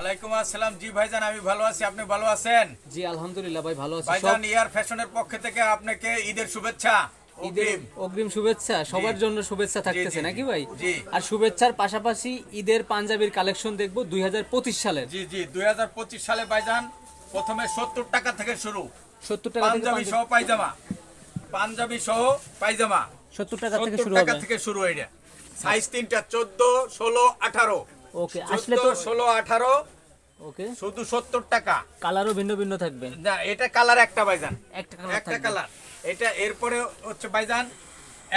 ওয়ালাইকুম আসসালাম। জি ভাইজান আমি ভালো আছি। আপনি ভালো আছেন? জি আলহামদুলিল্লাহ ভাই ভালো আছি। ভাইজান ইয়ার ফ্যাশনের পক্ষ থেকে আপনাকে ঈদের শুভেচ্ছা। ঈদের অগ্রিম। শুভেচ্ছা সবার জন্য শুভেচ্ছা থাকতেছে নাকি ভাই। আর শুভেচ্ছার পাশাপাশি ঈদের পাঞ্জাবির কালেকশন দেখব দুই সালের। জি জি দুই হাজার পঁচিশ সালে ভাইজান প্রথমে সত্তর টাকা থেকে শুরু। সত্তর টাকা পাঞ্জাবি সহ পায়জামা। পাঞ্জাবি সহ পায়জামা। সত্তর টাকা থেকে শুরু টাকা থেকে শুরু এটা সাইজ তিনটা চোদ্দ ষোলো আঠারো। ওকে আসলে তো ষোলো আঠারো ওকে। শুধু সত্তর টাকা। কালারও ভিন্ন ভিন্ন থাকবে। না এটা কালার একটা ভাইজান। একটা কালার একটা কালার। এটা এরপরে হচ্ছে ভাইজান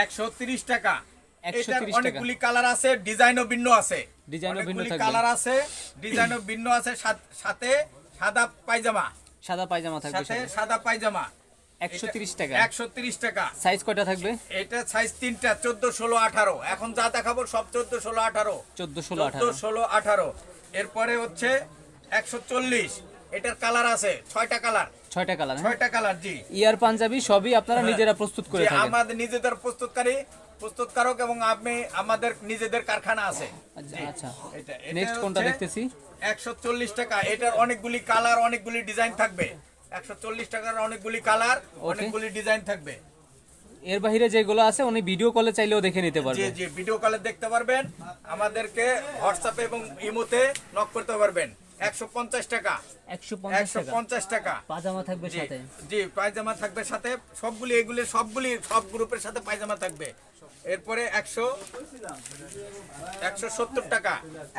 একশো তিরিশ টাকা। 130 এটার অনেকগুলি কালার আছে ডিজাইনও ভিন্ন আছে। ডিজাইনও ভিন্ন থাকবে। কালার আছে ডিজাইনও ভিন্ন আছে। সাথে সাদা পায়জামা। সাদা পায়জামা থাকবে সাথে। সাদা পায়জামা। টাকা। টাকা। সাইজ কয়টা থাকবে? এটা সাইজ তিনটা এখন যা দেখাবো সব এরপরে হচ্ছে এটার কালার আছে কালার। কালার হ্যাঁ? কালার জি। ইয়ার পাঞ্জাবি সবই আপনারা নিজেরা প্রস্তুত করে থাকেন। আমাদের নিজেদের প্রস্তুতকারী প্রস্তুতকারক এবং আমি আমাদের নিজেদের কারখানা আছে। আচ্ছা, জি। আচ্ছা। নেক্সট কোনটা দেখতেছি? 140 টাকা। এটার অনেকগুলি কালার অনেকগুলি ডিজাইন থাকবে। 140 টাকার অনেকগুলি কালার অনেকগুলি ডিজাইন থাকবে। এর বাইরে যেগুলো আছে উনি ভিডিও কলে চাইলেও দেখে নিতে জি পারবে। জি ভিডিও কলে দেখতে পারবেন। আমাদেরকে হোয়াটসঅ্যাপে এবং ইমোতে নক করতে পারবেন। 150 টাকা। একশো পঞ্চাশ টাকা। 150 টাকা। পাজামা থাকবে জি সাথে। জি পায়জামা থাকবে সাথে। সবগুলি এগুলি সবগুলি সব গ্রুপের সাথে পায়জামা থাকবে। এরপরে একশো একশো সত্তর টাকা।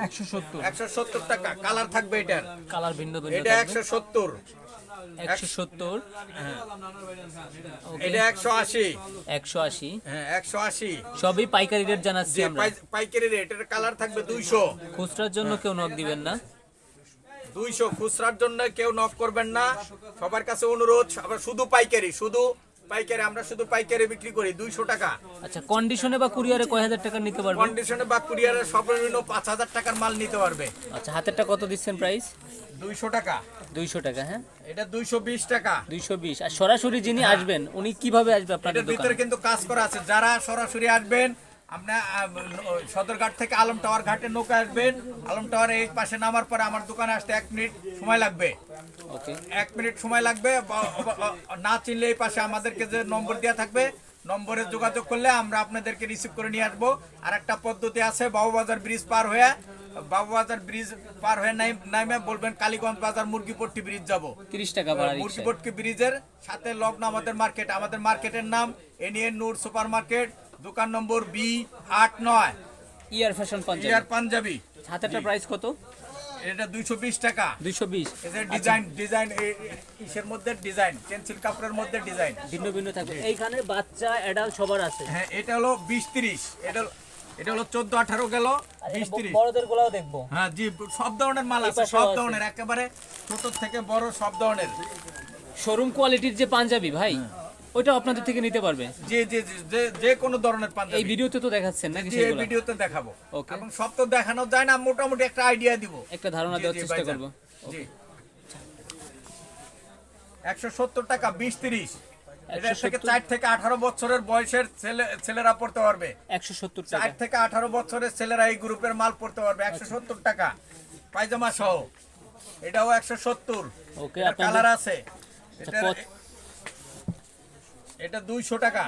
একশো সত্তর। একশো সত্তর টাকা। কালার থাকবে এটার। কালার ভিন্ন ভিন্ন এটা একশো সত্তর। একশো সত্তর। এটা একশো আশি। একশো আশি। হ্যাঁ একশো আশি। সবই পাইকারি রেট জানাচ্ছি পাইকারি রেট এটার কালার থাকবে দুইশো। খুচরার জন্য কেউ নক দিবেন না। দুইশো খুচরার জন্য কেউ নক করবেন না। সবার কাছে অনুরোধ শুধু পাইকারি শুধু পাইকারি আমরা শুধু পাইকারি বিক্রি করি দুইশো টাকা। আচ্ছা কন্ডিশনে বা কুরিয়ারে কয় হাজার টাকা নিতে পারবে? কন্ডিশনে বা কুরিয়ারে সর্বনিম্ন পাঁচ হাজার টাকার মাল নিতে পারবে। আচ্ছা হাতেরটা কত দিচ্ছেন প্রাইস দুইশো টাকা। দুইশো টাকা হ্যাঁ? এটা দুইশো বিশ টাকা। দুইশো বিশ। আর সরাসরি যিনি আসবেন উনি কীভাবে আসবে আপনাদের এটার ভিতরে কিন্তু কাজ করা আছে। যারা সরাসরি আসবেন আপনার সদরঘাট থেকে আলম টাওয়ার ঘাটে নৌকা আসবেন। আলম টাওয়ারে এই পাশে নামার পরে আমার দোকানে আসতে এক মিনিট সময় লাগবে। এক মিনিট সময় লাগবে। না চিনলে এই পাশে আমাদেরকে যে নম্বর দেওয়া থাকবে নম্বরে যোগাযোগ করলে আমরা আপনাদেরকে রিসিভ করে নিয়ে আসব। আর একটা পদ্ধতি আছে বাবুবাজার ব্রিজ পার হয়ে বাবুবাজার ব্রিজ পার হয়ে নাই- নামে বলবেন কালীগঞ্জ বাজার মুরগিপট্টি ব্রিজ যাব। তিরিশ টাকা মুরগিপট্টি ব্রিজের সাথে লগ্ন আমাদের মার্কেট আমাদের মার্কেটের নাম এনিএন নূর সুপার মার্কেট দোকান নম্বর বি আট নয়। ইয়ার ফ্যাশন পাঞ্জাবি ইয়ার পাঞ্জাবি হাতেরটা প্রাইস কত? এটা দুইশো বিশ টাকা। দুইশো বিশ। এদের ডিজাইন ডিজাইন ইসের মধ্যে ডিজাইন পেন্সিল কাপড়ের মধ্যে ডিজাইন ভিন্ন ভিন্ন থাকবে। এইখানে বাচ্চা অ্যাডাল্ট সবার আছে। হ্যাঁ এটা হলো বিশ তিরিশ। এটা হলো- এটা হলো চোদ্দ আঠারো গেল বিশ তিরিশ। বড়দের গুলাও দেখব। হ্যাঁ জি সব ধরনের মাল আছে সব ধরনের একেবারে ছোট থেকে বড় সব ধরনের। শোরুম কোয়ালিটির যে পাঞ্জাবি ভাই ওইটা আপনাদের থেকে নিতে পারবে। জি জি জি যে- যে কোনো ধরনের পাঞ্জাবি। এই ভিডিওতে তো দেখাচ্ছেন নাকি জি এই ভিডিওতে দেখাবো. এবং সব তো দেখানো যায় না মোটামুটি একটা আইডিয়া দিব। একটা ধারণা দেওয়ার চেষ্টা। করব। জি। একশো সত্তর টাকা বিশ তিরিশ। এটা থেকে 170 থেকে আঠারো বছরের বয়সের ছেলে ছেলেরা পড়তে পারবে। একশো সত্তর চার টাকা। থেকে আঠারো বছরের ছেলেরা এই গ্রুপের মাল পড়তে পারবে। একশো সত্তর টাকা পায়জামা সহ। এটাও একশো সত্তর। ওকে কালার আছে। আচ্ছা, এটা দুইশো টাকা।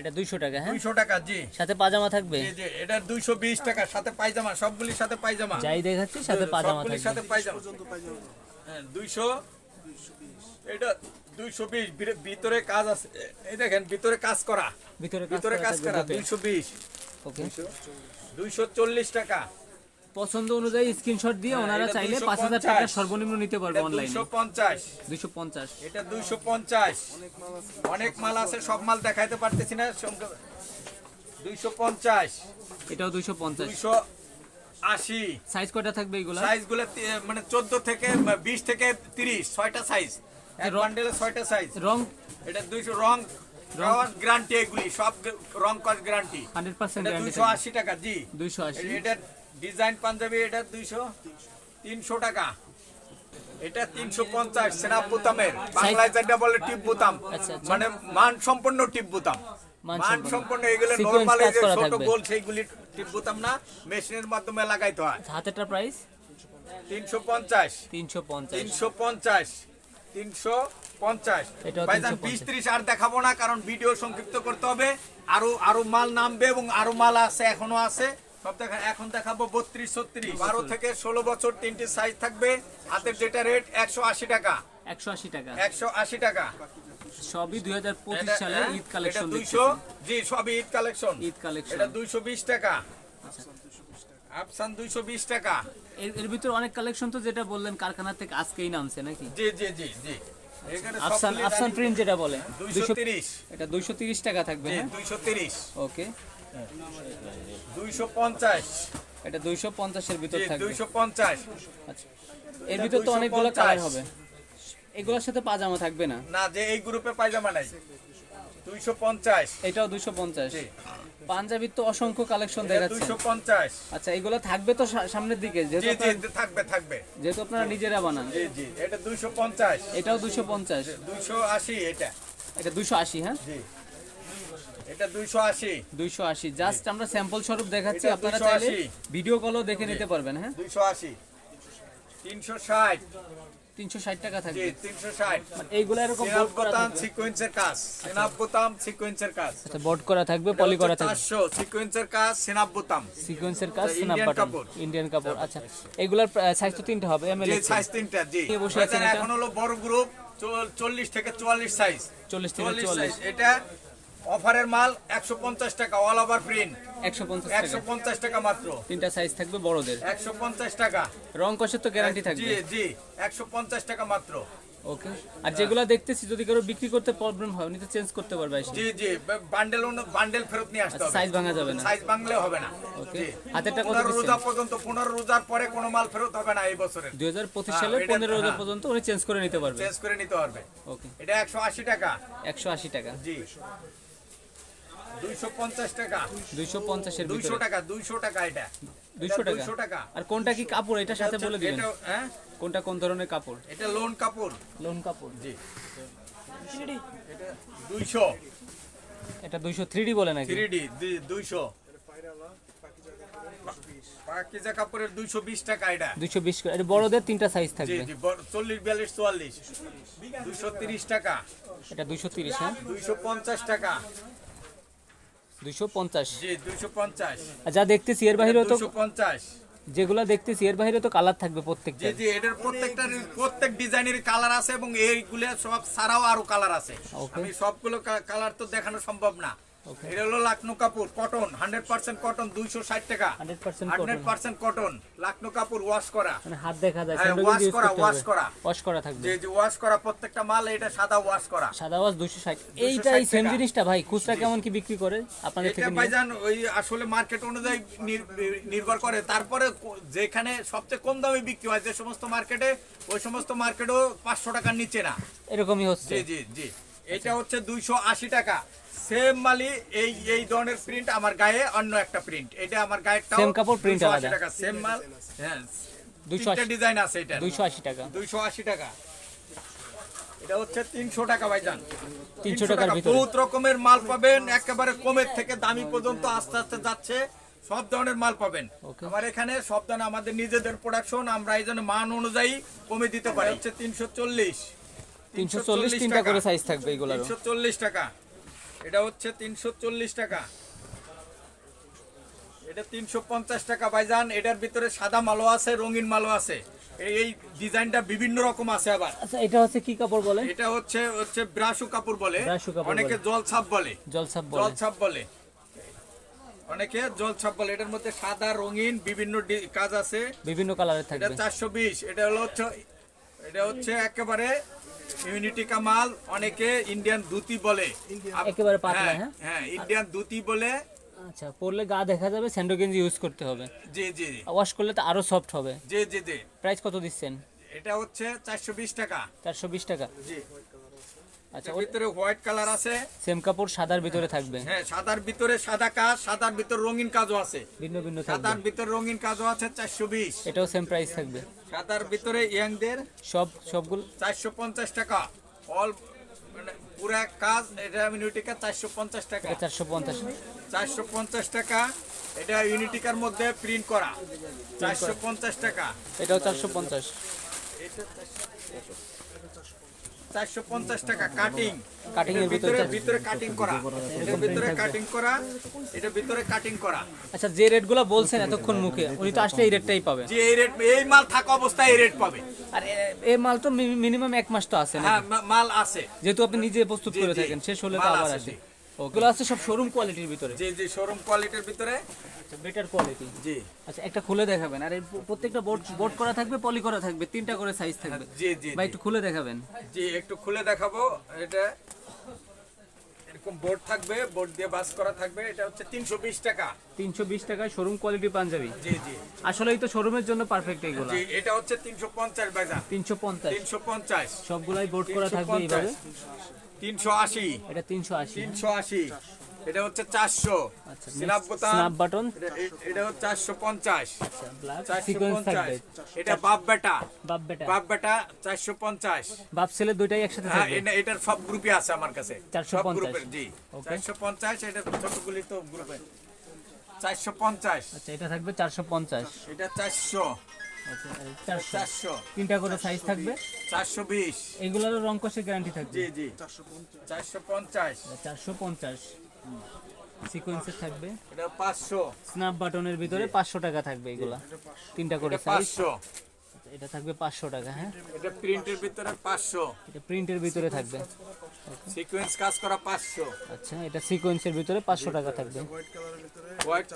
এটা দুইশো টাকা হ্যাঁ? দুইশো টাকা জি। সাথে পাজামা থাকবে? জি জি এটা দুইশো বিশ টাকা সাথে পায়জামা সবগুলির সাথে পায়জামা যাই দেখাচ্ছি সাথে পাজামা থাকবে। সাথে পায়জামা হ্যাঁ দুইশো। এটা দুইশো বিশ ভিতরে কাজ আছে। এই দেখেন ভিতরে কাজ করা। ভিতরে ভিতরে কাজ করা দুইশো বিশ। ওকে। দুইশো চল্লিশ টাকা। পছন্দ অনুযায়ী স্ক্রিনশট দিয়ে ওনারা চাইলে 250 পাঁচ হাজার টাকা সর্বনিম্ন নিতে পারবে অনলাইনে দুইশো পঞ্চাশ। দুইশো পঞ্চাশ। এটা দুইশো পঞ্চাশ। অনেক মাল আছে সব মাল দেখাইতে পারতেছি না দুইশো পঞ্চাশ। এটাও দুইশো পঞ্চাশ। দুইশো আশি। সাইজ কয়টা থাকবে এগুলো? সাইজগুলো মানে চোদ্দ থেকে বিশ থেকে তিরিশ ছয়টা সাইজ এক বান্ডেলে ছয়টা সাইজ রং এটা দুইশো রং গ্যারান্টি এগুলি সব রং কস গ্যারান্টি হান্ড্রেড পার্সেন্ট দুইশো আশি টাকা জি। দুইশো আশি। এটা ডিজাইন পাঞ্জাবি এটা দুইশো তিনশো টাকা। এটা তিনশো পঞ্চাশ সেনা বুতামের। বাংলায় যেটা বলে টিপ বুতাম। আচ্ছা, আচ্ছা। মানে মান সম্পন্ন টিপ বুতাম। মান সম্পন্ন। এগুলো নর্মাল যে ছোট গোল সেইগুলি টিপ বুতাম না মেশিনের মাধ্যমে লাগাইতে হয়। হাতেরটা প্রাইস তিনশো পঞ্চাশ। তিনশো পঞ্চাশ। তিনশো পঞ্চাশ। তিনশো পঞ্চাশ। ভাইজান বিশ ত্রিশ আর দেখাবো না কারণ ভিডিও সংক্ষিপ্ত করতে হবে। আরও আরও মাল নামবে এবং আরও মাল আছে এখনও আছে। সব দেখা এখন দেখাবো বত্রিশ ছত্রিশ। বারো থেকে ষোলো বছর তিনটি সাইজ থাকবে। হাতের যেটা রেট একশো আশি টাকা। একশো আশি টাকা। একশো আশি টাকা। সবই দুই হাজার পঁচিশ সালে হ্যাঁ, ঈদ কালেকশন দুইশো জি সবই ঈদ কালেকশন ঈদ কালেকশন এটা দুইশো বিশ টাকা। আফসান দুইশো বিশ টাকা। এর ভিতরে অনেক কালেকশন তো যেটা বললেন কারখানা থেকে আজকেই নামছে নাকি? জি জি জি জি। আফসান আফসান প্রিন্ট যেটা বলে। দুইশো দুইশো তিরিশ। এটা দুইশো তিরিশ টাকা থাকবে হ্যাঁ? দুইশো তিরিশ। ওকে দুইশো পঞ্চাশ। এটা দুইশো পঞ্চাশের ভিতর থাকবে। দুইশো পঞ্চাশ। আচ্ছা। এর ভিতর তো অনেকগুলো কালার হবে। এগুলোর সাথে পাজামা থাকবে না? না যে এই গ্রুপে পায়জামা নাই। দুইশো পঞ্চাশ। এটাও দুইশো পঞ্চাশ। পাঞ্জাবির তো অসংখ্য কালেকশন দেখাচ্ছে। দুইশো পঞ্চাশ। আচ্ছা এগুলো থাকবে তো সামনের দিকে যেহেতু জি আপনারা- থাকবে থাকবে। যেহেতু আপনারা নিজেরা বানান। জি জি এটা দুইশো পঞ্চাশ। এটাও দুইশো পঞ্চাশ। দুইশো আশি এটা। এটা দুইশো আশি হ্যাঁ? জি। এটা দুইশো আশি। দুইশো আশি। জাস্ট আমরা স্যাম্পল স্বরূপ দেখাচ্ছি আপনারা চাইলে ভিডিও কলও দেখে নিতে পারবেন হ্যাঁ? টাকা থাকবে। মানে এরকম বোর্ড করা থাকবে। সিকোয়েন্সের কাজ। সিনাপ বোতাম সিকোয়েন্সের কাজ। আচ্ছা বোর্ড করা থাকবে পলি করা থাকবে। চারশো। সিকোয়েন্সের কাজ সিনাপ বোতাম সিকোয়েন্সের কাজ আচ্ছা, বাটন ইন্ডিয়ান কাপড়। আচ্ছা। এগুলার সাইজ তো তিনটা হবে সাইজ তিনটা জি? এখন হলো বড় গ্রুপ চল্লিশ থেকে চুয়াল্লিশ সাইজ চল্লিশ থেকে চল্লিশ চুয়াল্লিশ। সাইজ এটা অফারের মাল একশো পঞ্চাশ টাকা অল ওভার প্রিন্ট একশো পঞ্চাশ একশো টাকা পঞ্চাশ টাকা মাত্র। তিনটা সাইজ থাকবে বড়দের। একশো পঞ্চাশ টাকা। রং কষের তো গ্যারান্টি থাকবে। জি একশো পঞ্চাশ টাকা মাত্র। ওকে আর যেগুলো দেখতেছি যদি কারও বিক্রি করতে প্রবলেম হয় উনি তো চেঞ্জ করতে পারবে জি জি বান্ডেল বান্ডেল ফেরত নিয়ে আসতে আচ্ছা, হবে। size ভাঙা যাবে না। সাইজ ভাঙলে হবে না। ওকে জি। হাতেরটা কত রোজা পর্যন্ত পনেরো রোজার পরে কোনো মাল ফেরত হবে না এই পঁচিশ হ্যাঁ, সালে এটা- পনেরো রোজা হ্যাঁ। পর্যন্ত উনি চেঞ্জ করে নিতে পারবে। চেঞ্জ করে নিতে পারবে। ওকে এটা একশো আশি টাকা। একশো আশি টাকা। জি। দুইশো পঞ্চাশ টাকা। দুইশো পঞ্চাশের দুইশো টাকা দুইশো টাকা এটা। দুইশো এটা টাকা? দুইশো টাকা। আর কোনটা কি কাপড়? এটার সাথে বলে দিবেন। এটা- হ্যাঁ? কোনটা কোন ধরনের কাপড়? এটা লোন কাপড়। লোন কাপড়। জি। এটা দুইশো। এটা দুইশো থ্রি বলে নাকি? থ্রি ডি দুইশো। পাকিজা কাপড়ের দুইশো বিশ টাকা এটা। এটা বড়দের তিনটা সাইজ থাকবে। জি বড়- চল্লিশ বিয়াল্লিশ চুয়াল্লিশ। দুইশো তিরিশ টাকা। এটা দুইশো তিরিশ হ্যাঁ? দুইশো পঞ্চাশ টাকা। দুইশো পঞ্চাশ। জি দুইশো পঞ্চাশ। আর যা দেখতেছি এর বাইরেও তো দুইশো পঞ্চাশ। যেগুলা দেখতেছি এর বাইরে তো কালার থাকবে প্রত্যেকটা। জি জি এটার প্রত্যেকটা প্রত্যেক ডিজাইনের কালার আছে এবং এইগুলো সব ছাড়াও আরও কালার আছে. আমি সবগুলো কালার তো দেখানো সম্ভব না. এটা হলো লাকনো কাপড় কটন হান্ড্রেড পার্সেন্ট কটন দুইশো ষাট টাকা। হান্ড্রেড পার্সেন্ট কটন লাকনো কাপড় ওয়াশ করা। মানে হাত দেখা যায় হ্যাঁ, wash ইউজ করা, হবে। করা। ওয়াশ করা থাকবে। যে যে ওয়াশ করা প্রত্যেকটা মাল এটা সাদা ওয়াশ করা। সাদা ওয়াশ দুশো ষাট। এইটাই সেম জিনিসটা ভাই খুচরা কেমন কি বিক্রি করে? আপনাদের থেকে ভাইজান ওই আসলে মার্কেট অনুযায়ী নির্ভর করে। তারপরে যেখানে সবচেয়ে কম দামে বিক্রি হয় যে সমস্ত মার্কেটে ওই সমস্ত মার্কেটও পাঁচশো টাকার নিচে না। এরকমই হচ্ছে। জি জি জি। এটা হচ্ছে দুইশো আশি টাকা। সেম মালি এই এই ধরনের প্রিন্ট আমার গায়ে অন্য একটা প্রিন্ট এটা আমার গায়েরটাও Same কাপড়, 280 আলাদা। টাকা। সেম মাল হ্যাঁ 280 ডিজাইন আছে এটা দুইশো আশি টাকা। দুইশো আশি টাকা। এটা হচ্ছে তিনশো টাকা ভাইজান। 300 টাকার ভিতরে। বহুত রকমের মাল পাবেন একেবারে কমের থেকে দামি পর্যন্ত আস্তে আস্তে যাচ্ছে। সব ধরনের মাল পাবেন। আমার এখানে সব ধরনের আমাদের নিজেদের প্রোডাকশন আমরা এই জন্য মান অনুযায়ী কমে দিতে পারি। হচ্ছে তিনশো চল্লিশ। তিনশো চল্লিশ তিনটা করে সাইজ থাকবে তিনশো চল্লিশ টাকা। এটা হচ্ছে তিনশো চল্লিশ টাকা। এটা তিনশো পঞ্চাশ টাকা ভাইজান। এটার ভিতরে সাদা মালও আছে রঙিন মালও আছে। এই- ডিজাইনটা বিভিন্ন রকম আছে আবার। আচ্ছা এটা হচ্ছে কি কাপড় বলে? এটা হচ্ছে হচ্ছে ব্রাশু কাপড় বলে। অনেকে বলে। জল ছাপ বলে। জলসাপ জল বলে। ছাপ বলে। অনেকে জল ছাপ বলে। এটার মধ্যে সাদা রঙিন বিভিন্ন কাজ আছে। বিভিন্ন কালারের থাকবে। চারশো বিশ। এটা হলো হচ্ছে এটা হচ্ছে একেবারে ইউনিটি কামাল অনেকে ইন্ডিয়ান দুতি বলে। একেবারে পাতলা, হ্যাঁ হ্যাঁ? হ্যাঁ ইন্ডিয়ান দুতি বলে। আচ্ছা পরলে গা দেখা যাবে স্যান্ডো গেঞ্জি ইউজ করতে হবে। জি জি ওয়াশ করলে তো আরও সফট হবে। জি জি জি। প্রাইস কত দিচ্ছেন? এটা হচ্ছে চারশো বিশ টাকা। চারশো বিশ টাকা। জি। আচ্ছা ভিতরে হোয়াইট কালার আছে। সেম কাপড় সাদার ভিতরে থাকবে। হ্যাঁ সাদার ভিতরে সাদা কাজ সাদার ভিতরে রঙিন কাজও আছে। ভিন্ন ভিন্ন সাদার ভিতরে রঙিন কাজও আছে 420 এটাও সেম প্রাইস থাকবে। সাদার ভিতরে ইয়াংদের সব সবগুলো 450 টাকা। অল মানে পুরা কাজ এটা ইউনিটিকা 450 টাকা। 450 450 টাকা এটা ইউনিটিকার মধ্যে প্রিন্ট করা। 450 টাকা। এটাও 450 এটা 450 টাকা কাটিং কাটিং এর ভিতরে ভিতরে কাটিং করা। ভিতরে কাটিং করা। এটা ভিতরে কাটিং করা। আচ্ছা যে রেটগুলো বলছেন এতক্ষণ মুখে উনি তো আসলে এই রেটটাই পাবে। এই রেট এই মাল থাকা অবস্থায় এই রেট পাবে। আর এই মাল তো মিনিমাম এক মাস তো আছে না হ্যাঁ মাল আছে। যেহেতু আপনি নিজে প্রস্তুত করে থাকেন শেষ হলে তো আবার আসে। ওগুলো আছে সব শোরুম কোয়ালিটির ভিতরে। যে যে শোরুম কোয়ালিটির ভিতরে। বেটার কোয়ালিটি জি। আচ্ছা একটা খুলে দেখাবেন। আর প্রত্যেকটা বোর্ড বোর্ড করা থাকবে পলি করা থাকবে তিনটা করে সাইজ থাকবে। জি জি বা একটু খুলে দেখাবেন। জি একটু খুলে দেখাবো। এটা এরকম বোর্ড থাকবে বোর্ড দিয়ে বাস করা থাকবে। এটা হচ্ছে তিনশো বিশ টাকা। তিনশো বিশ টাকায় শোরুম কোয়ালিটি পাঞ্জাবি। জি জি। আসলেই তো শোরুমের জন্য পারফেক্ট এইগুলো জি এটা হচ্ছে তিনশো পঞ্চাশ বাজার তিনশো পঞ্চাশ। তিনশো পঞ্চাশ। সবগুলাই বোর্ড করা থাকবে এইভাবে। তিনশো আশি। এটা তিনশো আশি তিনশো আশি। এটা হচ্ছে চারশো। স্ন্যাপ বোতাম। বাটন। এটা- হচ্ছে চারশো পঞ্চাশ। চারশো পঞ্চাশ। এটা বাপ বেটা। বাপ বেটা। বাপ বেটা চারশো পঞ্চাশ। বাপ ছেলে দুইটাই একসাথে হ্যাঁ এটা এটার সব গ্রুপে আছে আমার কাছে। 450 সব গ্রুপের জি। চারশো পঞ্চাশ এটা ছোটগুলি তো গ্রুপে। চারশো পঞ্চাশ। আচ্ছা এটা থাকবে চারশো পঞ্চাশ। এটা চারশো। চারশো। চারশো। তিনটা করে সাইজ থাকবে? চারশো বিশ। এগুলোরও রং কষে গ্যারান্টি থাকবে? জি জি। চারশো পঞ্চাশ। চারশো পঞ্চাশ। সিকোয়েন্সের থাকবে? এটা পাঁচশো। স্ন্যাপ বাটনের ভিতরে পাঁচশো টাকা থাকবে এগুলা। তিনটা করে সাইজ এটা থাকবে পাঁচশো টাকা হ্যাঁ? এটা প্রিন্টের ভিতরে পাঁচশো। এটা প্রিন্টের ভিতরে থাকবে। সিকোয়েন্স কাজ করা পাঁচশো। আচ্ছা এটা সিকোয়েন্সের ভিতরে পাঁচশো টাকা থাকবে। হোয়াইট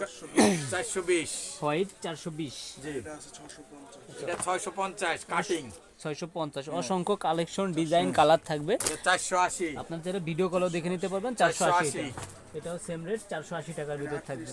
চারশো বিশ। হোয়াইট চারশো বিশ। জি। এটা ছয়শো পঞ্চাশ। কাটিং। ছয়শো পঞ্চাশ। অসংখ্য কালেকশন ডিজাইন কালার থাকবে। এটা চারশো আশি। আপনার যারা ভিডিও কলও দেখে নিতে পারবেন চারশো আশি 480 এটাও সেম রেট চারশো আশি টাকার ভিতর থাকবে।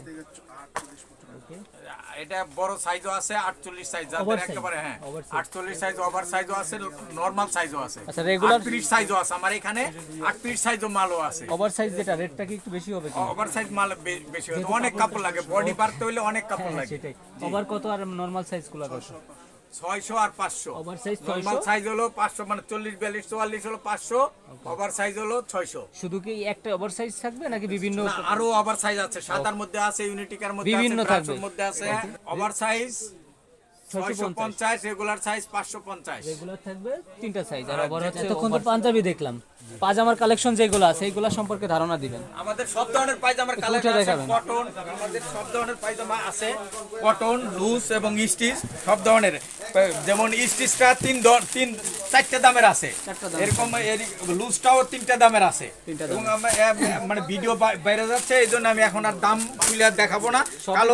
এটা বড় সাইজও আছে আটচল্লিশ সাইজ যাদের একেবারে হ্যাঁ। oversize। আটচল্লিশ সাইজ ওভার সাইজও আছে নরমাল সাইজও আছে। আচ্ছা, রেগুলার আটত্রিশ সাইজও আছে আমার এখানে আটত্রিশ সাইজও মালও আছে। ওভার সাইজ যেটা রেটটা কি একটু বেশি হবে কি ওভার সাইজ মাল বেশি হয় অনেক কাপড় লাগে বডি বাড়তে হলে অনেক কাপড় হ্যাঁ লাগে। সেটাই। ওভার কত আর নরমাল সাইজগুলো কত? ছয়শো আর পাঁচশো। নর্মাল সাইজ হলো পাঁচশো মানে চল্লিশ বিয়াল্লিশ চুয়াল্লিশ হলো পাঁচশো। ওভার সাইজ হলো ছয়শো। শুধু কি একটা ওভার সাইজ থাকবে নাকি বিভিন্ন আরও ওভার সাইজ আছে। সাদার মধ্যে আছে ইউনিটিকার মধ্যে বিভিন্ন আছে মধ্যে আছে। ওভার সাইজ রেগুলার সাইজ পাঁচশো পঞ্চাশ। রেগুলার থাকবে তিনটা সাইজ আর হচ্ছে তখন তো পাঞ্জাবি দেখলাম। পাজামার কালেকশন যেগুলো আছে এইগুলো সম্পর্কে ধারণা দিবেন। আমাদের সব ধরনের পায়জামার কালেকশন আছে কটন আমাদের সব ধরনের পায়জামা আছে কটন লুজ এবং স্টিচ সব ধরনের। যেমন স্টিচটা তিন তিন চারটে দামের আছে। দাম। এরকম লুজটাও তিনটা দামের আছে। এবং মানে ভিডিও বাইরে যাচ্ছে এই জন্য আমি এখন আর দাম তুলে দেখাবো না। কালো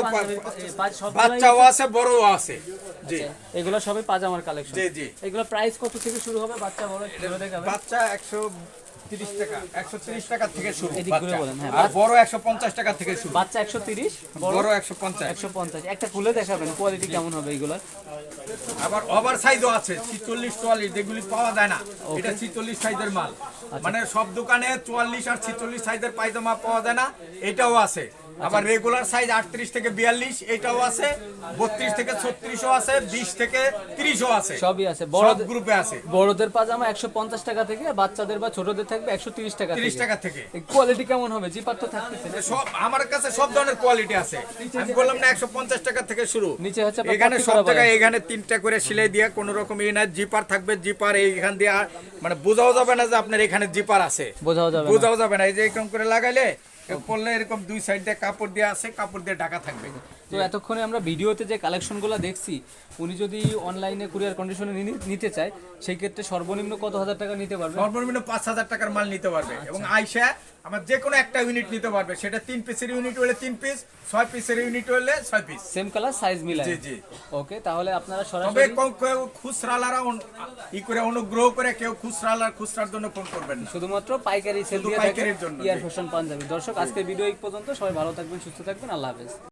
বাচ্চাও আছে বড়ও আছে। এগুলো সবই পাজামার কালেকশন জি জি। এগুলো প্রাইস কত থেকে শুরু হবে? বাচ্চা বড় দেখাবেন। বাচ্চা টাকা থেকে শুরু বাচ্চা। বলেন, হ্যাঁ, আর বড় একশো পঞ্চাশ টাকা থেকে শুরু। বাচ্চা একশো তিরিশ বড় বড় একশো পঞ্চাশ। একশো পঞ্চাশ। একটা খুলে দেখাবেন কোয়ালিটি কেমন হবে এগুলোর? আবার ওভার সাইজও আছে ছিচল্লিশ চুয়াল্লিশ যেগুলি পাওয়া যায় না এটা ছিচল্লিশ সাইজের মাল। মানে সব দোকানে চুয়াল্লিশ আর ছিচল্লিশ সাইজের পায়জামা পাওয়া যায় না এটাও আছে। আবার রেগুলার সাইজ আটত্রিশ থেকে বিয়াল্লিশ এটাও আছে। বত্রিশ থেকে ছত্রিশও আছে বিশ থেকে তিরিশও আছে। সবই আছে। বড়দের গ্রুপে আছে। বড়দের পাজামা একশো পঞ্চাশ টাকা থেকে বাচ্চাদের বা ছোটদের থাকবে একশো তিরিশ টাকা তিরিশ টাকা থেকে। কোয়ালিটি কেমন হবে? জিপার তো থাকতেছে সব আমার কাছে সব ধরনের কোয়ালিটি আছে। আমি বললাম না একশো পঞ্চাশ টাকা থেকে শুরু। নিচে হচ্ছে এখানে সব জায়গায় এখানে তিনটা করে সিলাই দিয়ে কোন রকম ইয়ে না জিপার থাকবে জিপার এইখান দিয়ে। মানে বোঝাও যাবে না যে আপনার এখানে জিপার আছে। বোঝাও যাবে না। বোঝাও যাবে না। এই যে এরকম করে লাগাইলে পড়লে এরকম দুই সাইড দিয়ে কাপড় দিয়ে আছে কাপড় দিয়ে ঢাকা থাকবে। তো এতক্ষণে আমরা ভিডিওতে যে কালেকশনগুলো দেখছি উনি যদি অনলাইনে কুরিয়ার কন্ডিশনে নিতে চায় সেই ক্ষেত্রে সর্বনিম্ন কত হাজার টাকা নিতে পারবে? সর্বনিম্ন পাঁচ হাজার টাকার মাল নিতে পারবে। এবং আইসা আমার যে কোনো একটা ইউনিট নিতে পারবে। সেটা তিন পিসের ইউনিট হলে তিন পিস ছয় পিসের ইউনিট হলে ছয় পিস সেম কালার সাইজ মিলায়। জি, জি। ওকে তাহলে আপনারা তবে সরাসরি কেউ- কেউ খুচরালারা ই করে অনুগ্রহ করে কেউ খুচরালার খুচরার জন্য ফোন করবেন না। শুধুমাত্র পাইকারি সেল দিয়ে পাইকারির জন্য, ইয়ার। ফ্যাশন পাঞ্জাবি। দর্শক আজকের ভিডিও এই পর্যন্ত। সবাই ভালো থাকবেন সুস্থ থাকবেন। আল্লাহ হাফেজ।